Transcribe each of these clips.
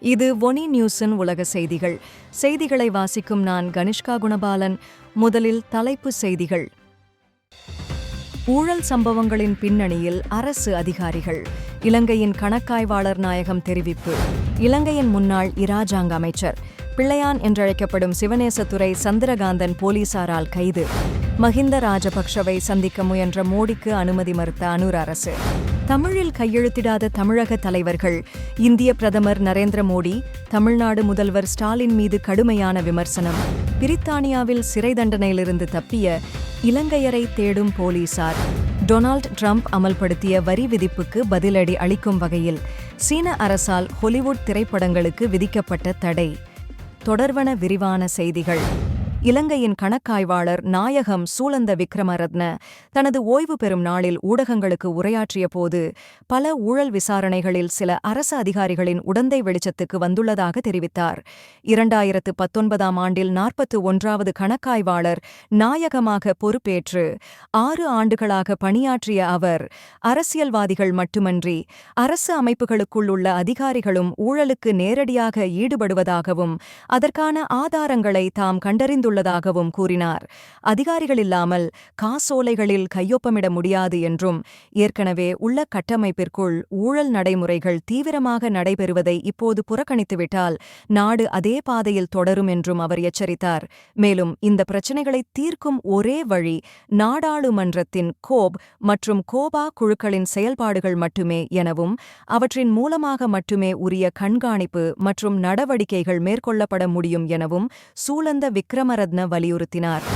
இது ஒனி நியூஸின் உலக செய்திகள். செய்திகளை வாசிக்கும் நான் கனிஷ்கா குணபாலன். முதலில் தலைப்பு செய்திகள். ஊழல் சம்பவங்களின் பின்னணியில் அரசு அதிகாரிகள். இலங்கையின் கணக்காய்வாளர் நாயகம் தெரிவிப்பு. இலங்கையின் முன்னாள் இராஜாங்க அமைச்சர். பிள்ளையான் என்றழைக்கப்படும் சிவநேசத்துறை சந்திரகாந்தன் போலீசாரால் கைது. மஹிந்த ராஜபக்ஷவை சந்திக்க முயன்ற மோடிக்கு அனுமதி மறுத்த அனுர் அரசு தமிழில் கையெழுத்திடாத தமிழக தலைவர்கள். இந்திய பிரதமர் நரேந்திர மோடி தமிழ்நாடு முதல்வர் ஸ்டாலின் மீது கடுமையான விமர்சனம். பிரித்தானியாவில் சிறை தண்டனையிலிருந்து தப்பிய இலங்கையரை தேடும் போலீசார். டொனால்ட் ட்ரம்ப் அமல்படுத்திய வரி விதிப்புக்கு பதிலடி அளிக்கும் வகையில் சீன அரசால் ஹொலிவுட் திரைப்படங்களுக்கு விதிக்கப்பட்ட தடை. தொடர்வன விரிவான செய்திகள். இலங்கையின் கணக்காய்வாளர் நாயகம் சூழந்த விக்ரமரத்ன தனது ஓய்வு பெறும் நாளில் ஊடகங்களுக்கு உரையாற்றிய போது பல ஊழல் விசாரணைகளில் சில அரசு அதிகாரிகளின் உடந்தை வெளிச்சத்துக்கு வந்துள்ளதாக தெரிவித்தார். இரண்டாயிரத்து பத்தொன்பதாம் ஆண்டில் நாற்பத்து ஒன்றாவது கணக்காய்வாளர் நாயகமாக பொறுப்பேற்று ஆறு ஆண்டுகளாக பணியாற்றிய அவர் அரசியல்வாதிகள் மட்டுமன்றி அரசு அமைப்புகளுக்குள் உள்ள அதிகாரிகளும் ஊழலுக்கு நேரடியாக ஈடுபடுவதாகவும் அதற்கான ஆதாரங்களை தாம் கண்டறிந்துள்ள உள்ளதாகவும் கூறினார். அதிகாரிகள் இல்லாமல் காசோலைகளில் கையொப்பமிட முடியாது என்றும் ஏற்கனவே உள்ள கட்டமைப்பிற்குள் ஊழல் நடைமுறைகள் தீவிரமாக நடைபெறுவதை இப்போது புறக்கணித்துவிட்டால் நாடு அதே பாதையில் தொடரும் என்றும் அவர் எச்சரித்தார். மேலும் இந்த பிரச்சினைகளை தீர்க்கும் ஒரே வழி நாடாளுமன்றத்தின் கோப் மற்றும் கோபா குழுக்களின் செயல்பாடுகள் மட்டுமே எனவும் அவற்றின் மூலமாக மட்டுமே உரிய கண்காணிப்பு மற்றும் நடவடிக்கைகள் மேற்கொள்ளப்பட முடியும் எனவும் சூழந்த விக்ரம பிரேமரத்ன வலியுறுத்தினார்.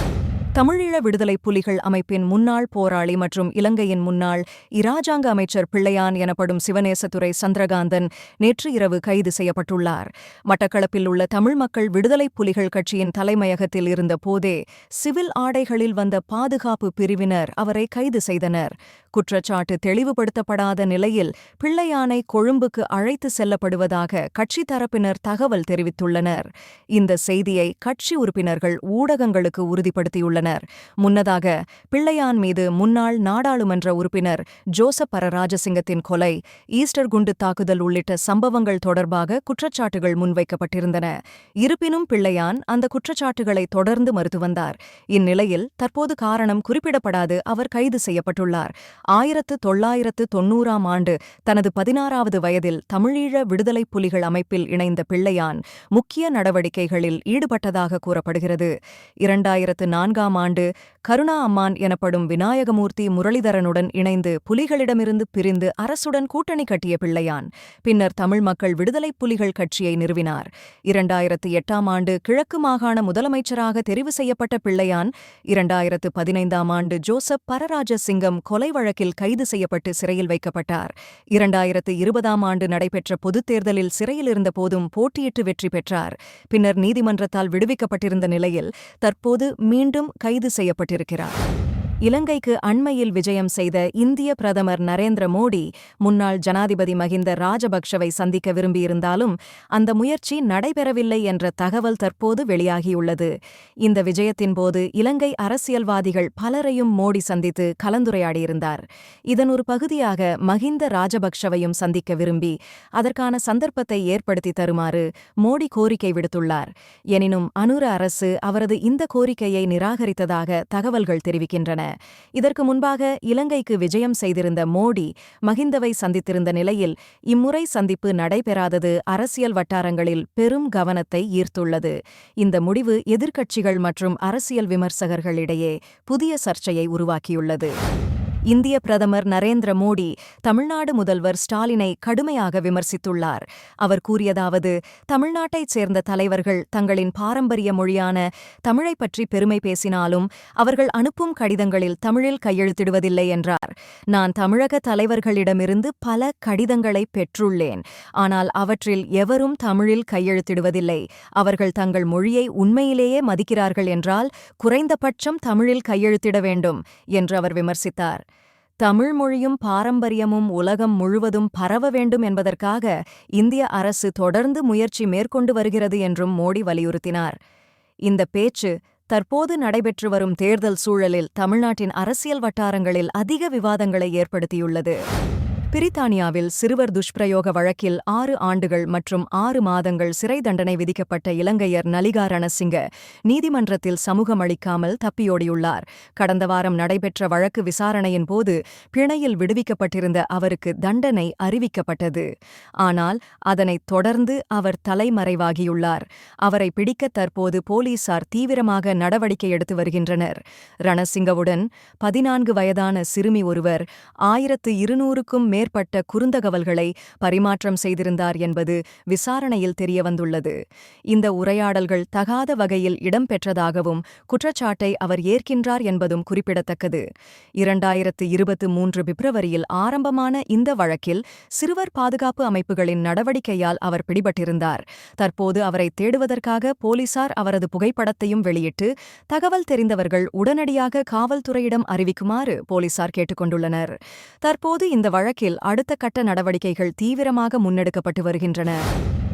தமிழீழ விடுதலை புலிகள் அமைப்பின் முன்னாள் போராளி மற்றும் இலங்கையின் முன்னாள் இராஜாங்க அமைச்சர் பிள்ளையான் எனப்படும் சிவநேசத்துறை சந்திரகாந்தன் நேற்று இரவு கைது செய்யப்பட்டுள்ளார். மட்டக்களப்பில் உள்ள தமிழ் மக்கள் விடுதலை புலிகள் கட்சியின் தலைமையகத்தில் இருந்த போதே சிவில் ஆடைகளில் வந்த பாதுகாப்பு பிரிவினர் அவரை கைது செய்தனர். குற்றச்சாட்டு தெளிவுபடுத்தப்படாத நிலையில் பிள்ளையானை கொழும்புக்கு அழைத்து செல்லப்படுவதாக கட்சி தரப்பினர் தகவல் தெரிவித்துள்ளனர். இந்த செய்தியை கட்சி உறுப்பினர்கள் ஊடகங்களுக்கு உறுதிப்படுத்தியுள்ளனர். முன்னதாக பிள்ளையான் மீது முன்னாள் நாடாளுமன்ற உறுப்பினர் ஜோசப் பரராஜசிங்கத்தின் கொலை ஈஸ்டர் குண்டு தாக்குதல் உள்ளிட்ட சம்பவங்கள் தொடர்பாக குற்றச்சாட்டுகள் முன்வைக்கப்பட்டிருந்தன. இருப்பினும் பிள்ளையான் அந்த குற்றச்சாட்டுகளை தொடர்ந்து மறுத்து வந்தார். இந்நிலையில் தற்போது காரணம் குறிப்பிடப்படாது அவர் கைது செய்யப்பட்டுள்ளார். ஆயிரத்து தொள்ளாயிரத்து தொன்னூறாம் ஆண்டு தனது பதினாறாவது வயதில் தமிழீழ விடுதலை புலிகள் அமைப்பில் இணைந்த பிள்ளையான் முக்கிய நடவடிக்கைகளில் ஈடுபட்டதாக கூறப்படுகிறது. இரண்டாயிரத்து நான்காம் ஆண்டு கருணா அம்மான் எனப்படும் விநாயகமூர்த்தி முரளிதரனுடன் இணைந்து புலிகளிடமிருந்து பிரிந்து அரசுடன் கூட்டணி கட்டிய பிள்ளையான் பின்னர் தமிழ் மக்கள் விடுதலை புலிகள் கட்சியை நிறுவினார். இரண்டாயிரத்து எட்டாம் ஆண்டு கிழக்கு மாகாண முதலமைச்சராக தெரிவு செய்யப்பட்ட பிள்ளையான் இரண்டாயிரத்து பதினைந்தாம் ஆண்டு ஜோசப் பரராஜசிங்கம் கொலை வழக்கு வழக்கில் கைது செய்யப்பட்டு சிறையில் வைக்கப்பட்டார். இரண்டாயிரத்து இருபதாம் ஆண்டு நடைபெற்ற பொதுத் தேர்தலில் சிறையில் இருந்தபோதும் போட்டியிட்டு வெற்றி பெற்றார். பின்னர் நீதிமன்றத்தால் விடுவிக்கப்பட்டிருந்த நிலையில் தற்போது மீண்டும் கைது செய்யப்பட்டிருக்கிறார். இலங்கைக்கு அண்மையில் விஜயம் செய்த இந்திய பிரதமர் நரேந்திர மோடி முன்னாள் ஜனாதிபதி மகிந்த ராஜபக்ஷவை சந்திக்க விரும்பியிருந்தாலும் அந்த முயற்சி நடைபெறவில்லை என்ற தகவல் தற்போது வெளியாகியுள்ளது. இந்த விஜயத்தின் போது இலங்கை அரசியல்வாதிகள் பலரையும் மோடி சந்தித்து கலந்துரையாடியிருந்தார். இதன் ஒரு பகுதியாக மகிந்த ராஜபக்ஷவையும் சந்திக்க விரும்பி அதற்கான சந்தர்ப்பத்தை ஏற்படுத்தி தருமாறு மோடி கோரிக்கை விடுத்துள்ளார். எனினும் அனுர அரசு அவரது இந்த கோரிக்கையை நிராகரித்ததாக தகவல்கள் தெரிவிக்கின்றன. இதற்கு முன்பாக இலங்கைக்கு விஜயம் செய்திருந்த மோடி மகிந்தவை சந்தித்திருந்த நிலையில் இம்முறை சந்திப்பு நடைபெறாதது அரசியல் வட்டாரங்களில் பெரும் கவனத்தை ஈர்த்துள்ளது. இந்த முடிவு எதிர்க்கட்சிகள் மற்றும் அரசியல் விமர்சகர்களிடையே புதிய சர்ச்சையை உருவாக்கியுள்ளது. இந்திய பிரதமர் நரேந்திர மோடி தமிழ்நாடு முதல்வர் ஸ்டாலினை கடுமையாக விமர்சித்துள்ளார். அவர் கூறியதாவது தமிழ்நாட்டைச் சேர்ந்த தலைவர்கள் தங்களின் பாரம்பரிய மொழியான தமிழைப் பற்றி பெருமை பேசினாலும் அவர்கள் அனுப்பும் கடிதங்களில் தமிழில் கையெழுத்திடுவதில்லை என்றார். நான் தமிழக தலைவர்களிடமிருந்து பல கடிதங்களை பெற்றுள்ளேன். ஆனால் அவற்றில் எவரும் தமிழில் கையெழுத்திடுவதில்லை. அவர்கள் தங்கள் மொழியை உண்மையிலேயே மதிக்கிறார்கள் என்றால் குறைந்தபட்சம் தமிழில் கையெழுத்திட வேண்டும் என்று அவர் விமர்சித்தார். தமிழ் மொழியும் பாரம்பரியமும் உலகம் முழுவதும் பரவ வேண்டும் என்பதற்காக இந்திய அரசு தொடர்ந்து முயற்சி மேற்கொண்டு வருகிறது என்றும் மோடி வலியுறுத்தினார். இந்த பேச்சு தற்போது நடைபெற்று வரும் தேர்தல் சூழலில் தமிழ்நாட்டின் அரசியல் வட்டாரங்களில் அதிக விவாதங்களை ஏற்படுத்தியுள்ளது. பிரித்தானியாவில் சிறுவர் துஷ்பிரயோக வழக்கில் ஆறு ஆண்டுகள் மற்றும் ஆறு மாதங்கள் சிறை தண்டனை விதிக்கப்பட்ட இலங்கையர் நலிகா ரணசிங்க நீதிமன்றத்தில் சமூகம் அளிக்காமல் தப்பியோடியுள்ளார். கடந்த வாரம் நடைபெற்ற வழக்கு விசாரணையின் போது பிணையில் விடுவிக்கப்பட்டிருந்த அவருக்கு தண்டனை அறிவிக்கப்பட்டது. ஆனால் அதனைத் தொடர்ந்து அவர் தலைமறைவாகியுள்ளார். அவரை பிடிக்க தற்போது போலீசார் தீவிரமாக நடவடிக்கை எடுத்து வருகின்றனர். ரணசிங்கவுடன் பதினான்கு வயதான சிறுமி ஒருவர் ஆயிரத்து இருநூறுக்கும் மேற்பட்ட குறுந்தகவல்களை பரிமாற்றம் செய்திருந்தார் என்பது விசாரணையில் தெரியவந்துள்ளது. இந்த உரையாடல்கள் தகாத வகையில் இடம்பெற்றதாகவும் குற்றச்சாட்டை அவர் ஏற்கின்றார் என்பதும் குறிப்பிடத்தக்கது. இரண்டாயிரத்து இருபத்து மூன்று பிப்ரவரியில் ஆரம்பமான இந்த வழக்கில் சிறுவர் பாதுகாப்பு அமைப்புகளின் நடவடிக்கையால் அவர் பிடிபட்டிருந்தார். தற்போது அவரை தேடுவதற்காக போலீசார் அவரது புகைப்படத்தையும் வெளியிட்டு தகவல் தெரிந்தவர்கள் உடனடியாக காவல்துறையிடம் அறிவிக்குமாறு போலீசார் கேட்டுக்கொண்டுள்ளனர். தற்போது இந்த வழக்கில் அடுத்த கட்ட நடவடிக்கைகள் தீவிரமாக முன்னெடுக்கப்பட்டு வருகின்றன.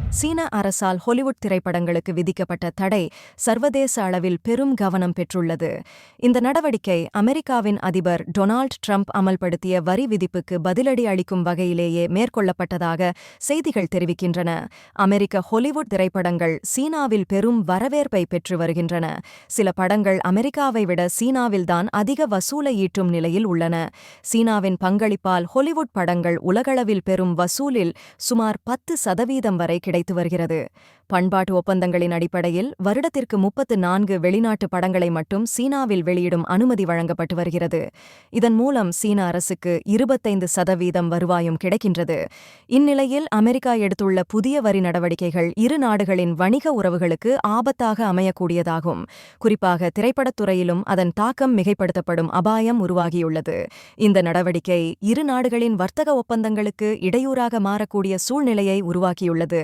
சீன அரசால் ஹாலிவுட் திரைப்படங்களுக்கு விதிக்கப்பட்ட தடை சர்வதேச அளவில் பெரும் கவனம் பெற்றுள்ளது. இந்த நடவடிக்கை அமெரிக்காவின் அதிபர் டொனால்ட் ட்ரம்ப் அமல்படுத்திய வரி விதிப்புக்கு பதிலடி அளிக்கும் வகையிலேயே மேற்கொள்ளப்பட்டதாக செய்திகள் தெரிவிக்கின்றன. அமெரிக்க ஹாலிவுட் திரைப்படங்கள் சீனாவில் பெரும் வரவேற்பை பெற்று வருகின்றன. சில படங்கள் அமெரிக்காவை விட சீனாவில்தான் அதிக வசூலை ஈட்டும் நிலையில் உள்ளன. சீனாவின் பங்களிப்பால் ஹாலிவுட் படங்கள் உலகளவில் பெறும் வசூலில் சுமார் பத்து சதவீதம் வரை கிடைத்து வருகிறது. பண்பாட்டு ஒப்பந்தங்களின் அடிப்படையில் வருடத்திற்கு முப்பத்து நான்கு வெளிநாட்டு படங்களை மட்டும் சீனாவில் வெளியிடும் அனுமதி வழங்கப்பட்டு வருகிறது. இதன் மூலம் சீன அரசுக்கு இருபத்தைந்து சதவீதம் வருவாயும் கிடைக்கின்றது. இந்நிலையில் அமெரிக்கா எடுத்துள்ள புதிய வரி நடவடிக்கைகள் இரு நாடுகளின் வணிக உறவுகளுக்கு ஆபத்தாக அமையக்கூடியதாகும். குறிப்பாக திரைப்படத்துறையிலும் அதன் தாக்கம் மிகைப்படுத்தப்படும் அபாயம் உருவாகியுள்ளது. இந்த நடவடிக்கை இரு நாடுகளின் வர்த்தக ஒப்பந்தங்களுக்கு இடையூறாக மாறக்கூடிய சூழ்நிலையை உருவாக்கியுள்ளது.